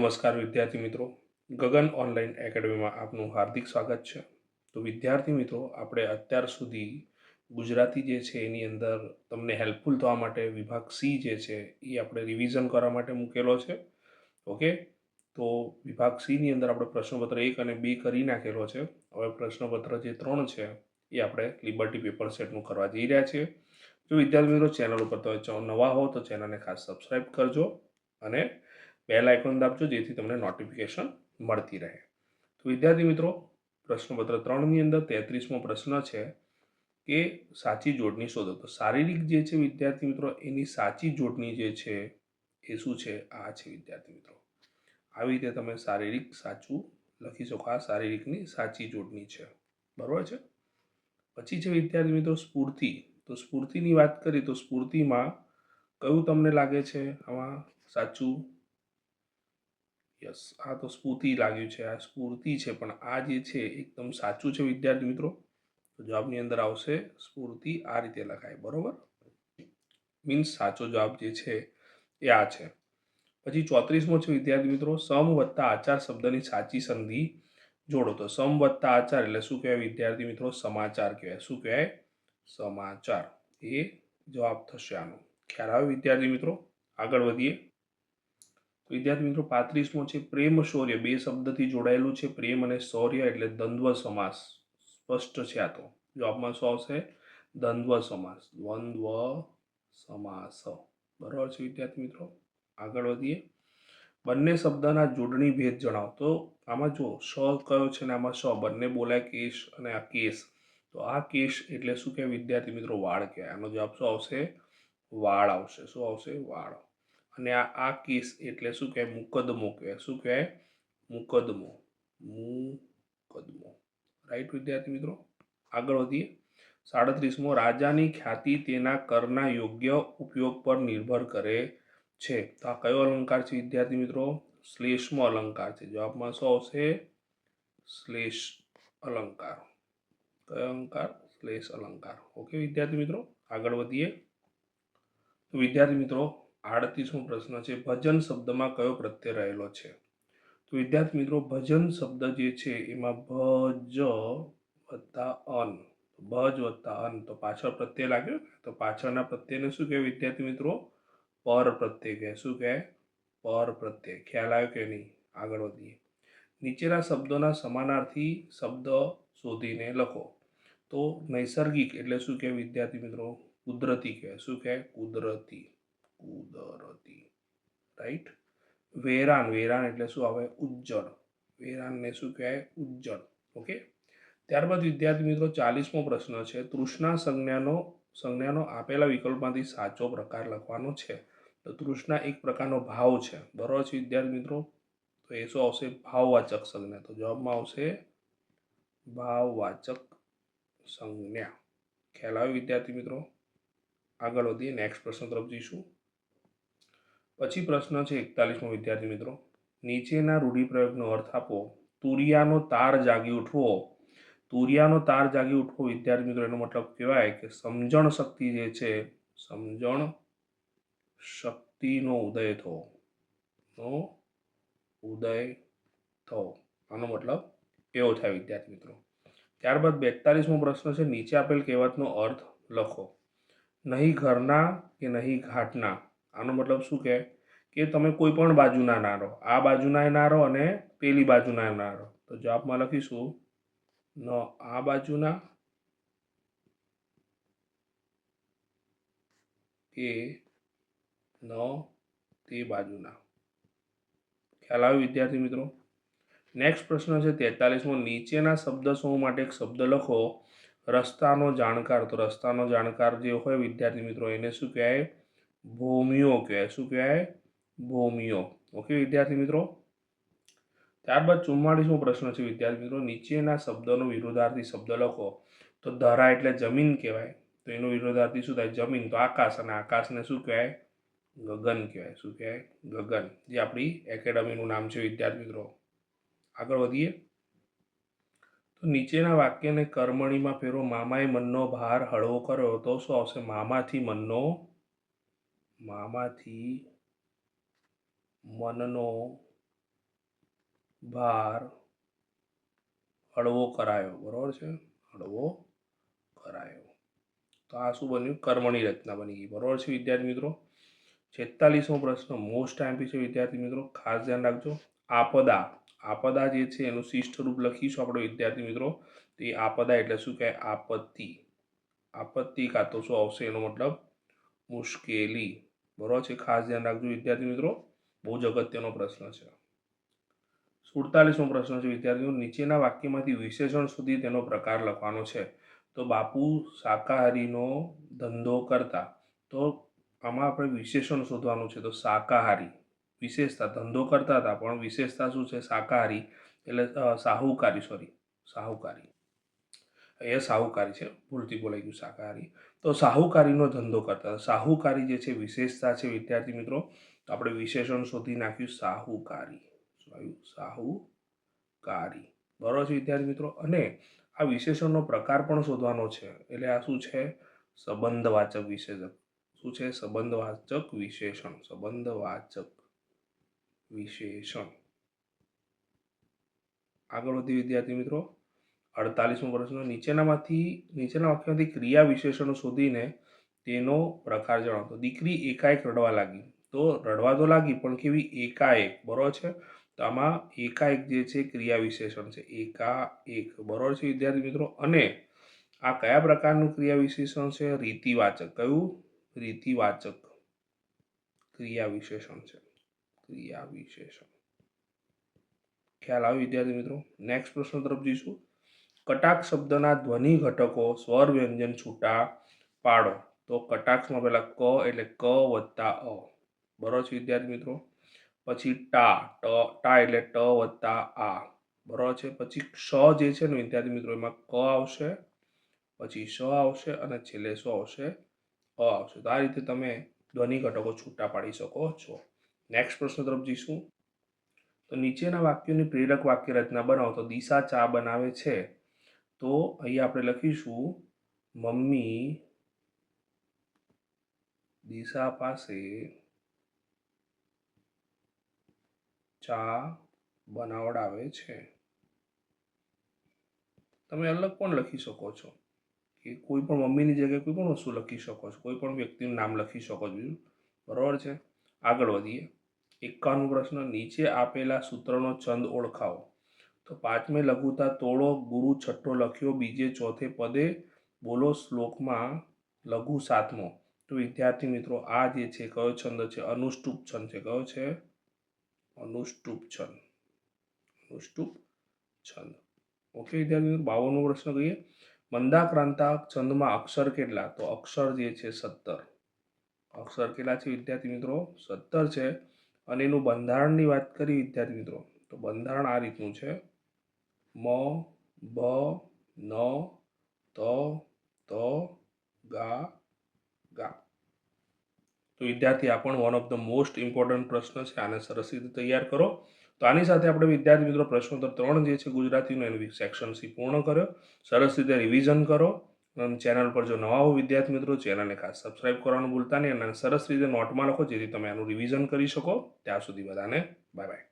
નમસ્કાર વિદ્યાર્થી મિત્રો. ગગન ઓનલાઈન એકેડમીમાં આપનું હાર્દિક સ્વાગત છે. તો વિદ્યાર્થી મિત્રો, આપણે અત્યાર સુધી ગુજરાતી જે છે એની અંદર તમને હેલ્પફુલ થવા માટે વિભાગ સી જે છે એ આપણે રિવિઝન કરવા માટે મૂકેલો છે. ઓકે? તો વિભાગ સીની અંદર આપણે પ્રશ્નપત્ર એક અને બે કરી નાખેલો છે. હવે પ્રશ્નપત્ર જે ત્રણ છે એ આપણે લિબર્ટી પેપર સેટનું કરવા જઈ રહ્યા છીએ. જો વિદ્યાર્થી મિત્રો, ચેનલ ઉપર તમે નવા હો તો ચેનલને ખાસ સબસ્ક્રાઈબ કરજો અને બેલ આઇકોન દાબજો જેથી તમને નોટિફિકેશન મળતી રહે. તો વિદ્યાર્થી મિત્રો, પ્રશ્નપત્ર ત્રણની અંદર તેત્રીસમો પ્રશ્ન છે કે સાચી જોડણી શોધો. તો શારીરિક જે છે વિદ્યાર્થી મિત્રો, એની સાચી જોડણી જે છે એ શું છે? આ છે વિદ્યાર્થી મિત્રો. આવી રીતે તમે શારીરિક સાચું લખી શકો. આ શારીરિકની સાચી જોડણી છે. બરાબર છે? પછી છે વિદ્યાર્થી મિત્રો, સ્ફૂર્તિ. તો સ્ફૂર્તિની વાત કરીએ તો સ્ફૂર્તિમાં કયું તમને લાગે છે? આમાં સાચું યસ, આ તો સ્ફૂર્તિ લાગ્યું છે, આ સ્ફૂર્તિ છે, પણ આ જે છે એકદમ સાચું છે, વિદ્યાર્થી મિત્રો. તો જવાબની અંદર આવશે સ્ફૂર્તિ આ રીતે લખાય, બરોબર? મીન્સ સાચો જવાબ જે છે એ આ છે. પછી ચોત્રીસમો છે, વિદ્યાર્થી મિત્રો, સમ વત્તા આચાર શબ્દની સાચી સંધિ જોડો. તો સમ વત્તા આચાર એટલે શું કહેવાય વિદ્યાર્થી મિત્રો? સમાચાર કહેવાય. શું કહેવાય? સમાચાર. એ જવાબ થશે આનો. ખ્યાલ આવે વિદ્યાર્થી મિત્રો? આગળ વધીએ. વિદ્યાર્થી મિત્રો, પાંત્રીસમો છે પ્રેમ શૌર્ય. બે શબ્દથી જોડાયેલું છે પ્રેમ અને શૌર્ય એટલે દ્વંદ્વ સમાસ. સ્પષ્ટ છે આ તો. જવાબમાં શું આવશે? દ્વંદ્વ સમાસ. દ્વંદ્વ સમાસ. બરાબર છે વિદ્યાર્થી મિત્રો? આગળ વધીએ. બંને શબ્દના જોડણી ભેદ જણાવો. તો આમાં જો સ કયો છે ને આમાં સ? બંને બોલાય કેશ અને આ કેસ તો આ કેશ એટલે શું કહેવાય વિદ્યાર્થી મિત્રો? વાળ કહેવાય. આનો જવાબ શું આવશે? વાળ આવશે. શું આવશે? વાળ. અને આ આ કેસ એટલે શું કહેવાય? મુકદમો કહેવાય. શું કહેવાય? મુકદમો મુકદમો રાઈટ વિદ્યાર્થી મિત્રો? આગળ વધીએ. સાડત્રીસમો, રાજાની ખ્યાતિ તેના કરના યોગ્ય ઉપયોગ પર નિર્ભર કરે છે. તો આ કયો અલંકાર છે વિદ્યાર્થી મિત્રો? શ્લેષ્મ અલંકાર છે. જવાબમાં શું આવશે? શ્લેષ અલંકાર. કયો અલંકાર? શ્લેષ અલંકાર. ઓકે વિદ્યાર્થી મિત્રો, આગળ વધીએ. તો વિદ્યાર્થી મિત્રો આડત્રીસમો પ્રશ્ન છે, ભજન શબ્દમાં કયો પ્રત્યય રહેલો છે? તો વિદ્યાર્થી મિત્રો, ભજન શબ્દ જે છે, એમાં ભજ વત્તા અન. ભજ વત્તા અન, તો પાછળ પ્રત્યય લાગ્યો તો પાછળના પ્રત્યયને શું કહે વિદ્યાર્થી મિત્રો? પર પ્રત્યય કહે. શું કહે? પર પ્રત્યય. ખ્યાલ આવ્યો કે નહીં? આગળ વધીએ. નીચેના શબ્દોના સમાનાર્થી શબ્દ શોધીને લખો. તો નૈસર્ગિક એટલે શું કહે વિદ્યાર્થી મિત્રો? કુદરતી કહે. શું કહે? કુદરતી. કુદરતી રાઈટ વેરાન વેરાન એટલે શું આવે? ઉજ્જળ. વેરાનને શું કહેવાય? ઉજ્જળ. ઓકે ત્યારબાદ વિદ્યાર્થી મિત્રો, ચાલીસમો પ્રશ્ન છે. તૃષ્ણા સંજ્ઞાનો સંજ્ઞાનો આપેલા વિકલ્પમાંથી સાચો પ્રકાર લખવાનો છે. તો તૃષ્ણા એક પ્રકારનો ભાવ છે. બરોબર છે વિદ્યાર્થી મિત્રો? તો એ શું આવશે? ભાવવાચક સંજ્ઞા. તો જવાબમાં આવશે ભાવવાચક સંજ્ઞા. ખ્યાલ આવ્યો વિદ્યાર્થી મિત્રો? આગળ વધીએ. નેક્સ્ટ પ્રશ્ન તરફ જઈશું. પછી પ્રશ્ન છે એકતાલીસમો વિદ્યાર્થી મિત્રો. નીચેના રૂઢિપ્રયોગનો અર્થ આપો. તુરિયાનો તાર જાગી ઉઠવો. તુરિયાનો તાર જાગી ઉઠવો વિદ્યાર્થી મિત્રો, એનો મતલબ કહેવાય કે સમજણ શક્તિ જે છે, સમજણ શક્તિનો ઉદય થવો. નો ઉદય થવો. આનો મતલબ એવો થાય વિદ્યાર્થી મિત્રો. ત્યારબાદ બેતાલીસમો પ્રશ્ન છે, નીચે આપેલ કહેવતનો અર્થ લખો. નહીં ઘરના કે નહીં ઘાટના. આનો મતલબ શું કહે કે તમે કોઈ પણ બાજુના ના રહો. આ બાજુના ના રહો અને પેલી બાજુના ના રહો. તો જવાબમાં લખીશું, ન, આ બાજુના કે, ન, તે બાજુના. ખ્યાલ આવ્યો વિદ્યાર્થી મિત્રો? નેક્સ્ટ પ્રશ્ન છે તેતાલીસમો. નીચેના શબ્દ સમૂહ માટે એક શબ્દ લખો. રસ્તાનો જાણકાર. તો રસ્તાનો જાણકાર જે હોય વિદ્યાર્થી મિત્રો, એને શું કહેવાય? ભૂમિયો કહેવાય. શું કહેવાય? ભૂમિયો ઓકે વિદ્યાર્થી મિત્રો? ત્યારબાદ ચુમ્માળીસમો પ્રશ્ન છે, વિદ્યાર્થી મિત્રો. નીચેના શબ્દનો વિરોધાર્થી શબ્દ લખો. તો ધરા એટલે જમીન કહેવાય. તો એનો વિરોધાર્થી શું થાય? જમીન. તો આકાશ. અને આકાશને શું કહેવાય? ગગન કહેવાય. શું કહેવાય? ગગન. જે આપણી એકેડમીનું નામ છે, વિદ્યાર્થી મિત્રો. આગળ વધીએ. તો નીચેના વાક્યને કર્મણીમાં ફેરો મામાએ મનનો ભાર હળવો કર્યો તો શું આવશે? મામાથી મનનો મામાથી મનનો ભાર હળવો કરાયો. બરાબર છે? હળવો કરાયો. તો આ શું બન્યું? કર્મણી રચના બની ગઈ. બરાબર છે વિદ્યાર્થી મિત્રો? છેતાલીસમો પ્રશ્ન મોસ્ટ આઈમ્પી છે વિદ્યાર્થી મિત્રો. ખાસ ધ્યાન રાખજો. આપદા. આપદા જે છે એનું શિષ્ટ રૂપ લખીશું આપણે વિદ્યાર્થી મિત્રો. તો એ આપદા એટલે શું કહે આપત્તિ. આપત્તિ કાં તો શું આવશે? એનો મતલબ મુશ્કેલી. બરાબર છે? ખાસ ધ્યાન રાખજો વિદ્યાર્થી મિત્રો. બહુ જ અગત્યનો પ્રશ્ન છે. સુડતાલીસમો પ્રશ્ન છે વિદ્યાર્થીઓ, નીચેના વાક્યમાંથી વિશેષણ સુધી તેનો પ્રકાર લખવાનો છે. તો બાપુ શાકાહારીનો ધંધો કરતા તો આમાં આપણે વિશેષણ શોધવાનું છે. તો શાકાહારી વિશેષતા, ધંધો કરતા હતા પણ વિશેષતા શું છે? શાકાહારી એટલે સાહુકારી સોરી સાહુકારી. અહીંયા સાહુકારી છે, ભૂલથી બોલાઈ ગયું શાકાહારી. તો સાહુકારીનો ધંધો કરતા, સાહુકારી જે છે, વિશેષતા છે વિદ્યાર્થી મિત્રો, તો આપણે વિશેષણ શોધી નાખ્યું સાહુકારી. શું આવ્યું? સાહુકારી. બરાબર છે વિદ્યાર્થી મિત્રો? અને આ વિશેષણનો પ્રકાર પણ શોધવાનો છે. એટલે આ શું છે? સંબંધવાચક વિશેષક. શું છે? સંબંધવાચક વિશેષણ. સંબંધવાચક વિશેષણ. આગળ વધી વિદ્યાર્થી મિત્રો. અડતાલીસમો પ્રશ્ન નીચેનામાંથી નીચેના વાક્યમાંથી ક્રિયા વિશેષણો શોધીને તેનો પ્રકાર જણાવતો. દીકરી એકાએક રડવા લાગી. તો રડવા તો લાગી, પણ કેવી એકાએક? બરોબર છે? તો આમાં એકાએક જે છે ક્રિયા વિશેષણ છે. એકાએક. બરોબર છે વિદ્યાર્થી મિત્રો? અને આ કયા પ્રકારનું ક્રિયા વિશેષણ છે? રીતિવાચક. કયું? રીતિવાચક ક્રિયા વિશેષણ છે. ક્રિયા વિશેષણ ખ્યાલ આવ્યો વિદ્યાર્થી મિત્રો? નેક્સ્ટ પ્રશ્ન તરફ જઈશું. કટાક્ષ શબ્દના ધ્વનિ ઘટકો, સ્વર વ્યંજન છૂટા પાડો. તો કટાક્ષમાં પહેલાં ક એટલે ક વત્તા અ. બરોબર છે વિદ્યાર્થી મિત્રો? પછી ટા, ટ, ટા એટલે ટ વત્તા આ. બરોબર છે? પછી ક્ષ જે છે ને વિદ્યાર્થી મિત્રો, એમાં ક આવશે, પછી શ આવશે અને છેલ્લે શું આવશે, અ આવશે. તો આ રીતે તમે ધ્વનિ ઘટકો છૂટા પાડી શકો છો. નેક્સ્ટ પ્રશ્ન તરફ જઈશું. તો નીચેના વાક્યોની પ્રેરક વાક્ય રચના બનાવો. તો દિશા ચા બનાવે છે. તો અહીં આપણે લખીશું, મમ્મી દિશા પાસે ચા બનાવડાવે છે. તમે અલગ પણ લખી શકો છો. કે કોઈ પણ મમ્મીની જગ્યાએ કોઈ પણ વસ્તુ લખી શકો છો. કોઈ પણ વ્યક્તિનું નામ લખી શકો છો. બરાબર છે? આગળ વધીએ. એકાવન પ્રશ્ન, નીચે આપેલા સૂત્રનો છંદ ઓળખાવો. તો પાંચમે લઘુતા તોળો ગુરુ છઠ્ઠો લખ્યો, બીજે ચોથે પદે બોલો શ્લોકમાં લઘુ સાતમો. તો વિદ્યાર્થી મિત્રો, આ જે છે, કયો છંદ છે? અનુષ્ટુપ છંદ છે. કયો છે? અનુષ્ટુપ છંદ અનુષ્ટુપ છંદ ઓકે વિદ્યાર્થી મિત્રો, બાવનમો પ્રશ્ન કહીએ મંદાક્રાંતા છંદમાં અક્ષર કેટલા? તો અક્ષર જે છે, સત્તર. અક્ષર કેટલા છે વિદ્યાર્થી મિત્રો? સત્તર છે. અને એનું બંધારણની વાત કરી વિદ્યાર્થી મિત્રો. તો બંધારણ આ રીતનું છે. મ, બ, ન, ત ત, ગા ગા. તો વિદ્યાર્થી, આ પણ one of the most important પ્રશ્ન છે. આને સરસ રીતે તૈયાર કરો. તો આની સાથે આપણે વિદ્યાર્થી મિત્રો પ્રશ્નોત્તર ત્રણ જે છે ગુજરાતીનું, એનું સેક્શન સી પૂર્ણ કર્યો. સરસ રીતે રિવિઝન કરો. અને ચેનલ પર જો નવા હો વિદ્યાર્થી મિત્રો ચેનલને ખાસ સબસ્ક્રાઇબ કરવાનું ભૂલતા નહીં અને સરસ રીતે નોટમાં લખો, જેથી તમે આનું રિવિઝન કરી શકો. ત્યાં સુધી બધાને બાય બાય